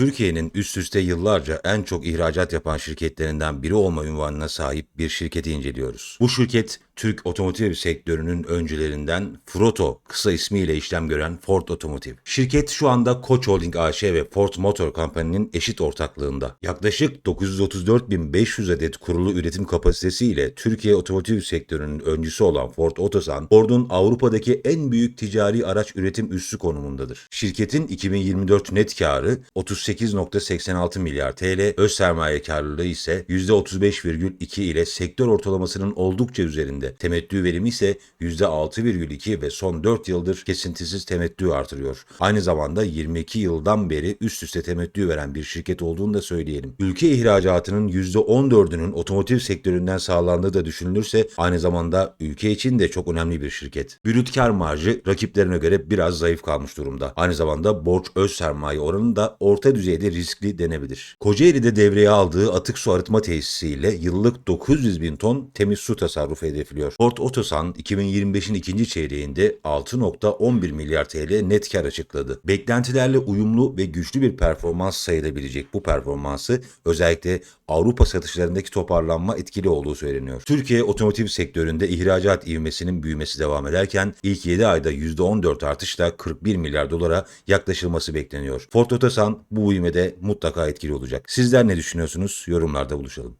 Türkiye'nin üst üste yıllarca en çok ihracat yapan şirketlerinden biri olma ünvanına sahip bir şirketi inceliyoruz. Bu şirket Türk otomotiv sektörünün öncülerinden Froto kısa ismiyle işlem gören Ford Otomotiv. Şirket şu anda Koç Holding AŞ ve Ford Motor Company'nin eşit ortaklığında. Yaklaşık 934.500 adet kurulu üretim kapasitesiyle Türkiye otomotiv sektörünün öncüsü olan Ford Otosan, Ford'un Avrupa'daki en büyük ticari araç üretim üssü konumundadır. Şirketin 2024 net karı 38.86 milyar TL, öz sermaye karlılığı ise %35,2 ile sektör ortalamasının oldukça üzerinde. Temettü verimi ise %6,2 ve son 4 yıldır kesintisiz temettü artırıyor. Aynı zamanda 22 yıldan beri üst üste temettü veren bir şirket olduğunu da söyleyelim. Ülke ihracatının %14'ünün otomotiv sektöründen sağlandığı da düşünülürse aynı zamanda ülke için de çok önemli bir şirket. Brüt kar marjı rakiplerine göre biraz zayıf kalmış durumda. Aynı zamanda borç öz sermaye oranı da orta düzeyde riskli denebilir. Kocaeli'de devreye aldığı atık su arıtma tesisiyle yıllık 900 bin ton temiz su tasarrufu hedefliyor. Ford Otosan 2025'in ikinci çeyreğinde 6.11 milyar TL net kar açıkladı. Beklentilerle uyumlu ve güçlü bir performans sayılabilecek bu performansı özellikle Avrupa satışlarındaki toparlanma etkili olduğu söyleniyor. Türkiye otomotiv sektöründe ihracat ivmesinin büyümesi devam ederken ilk 7 ayda %14 artışla 41 milyar dolara yaklaşılması bekleniyor. Ford Otosan bu büyümede mutlaka etkili olacak. Sizler ne düşünüyorsunuz? Yorumlarda buluşalım.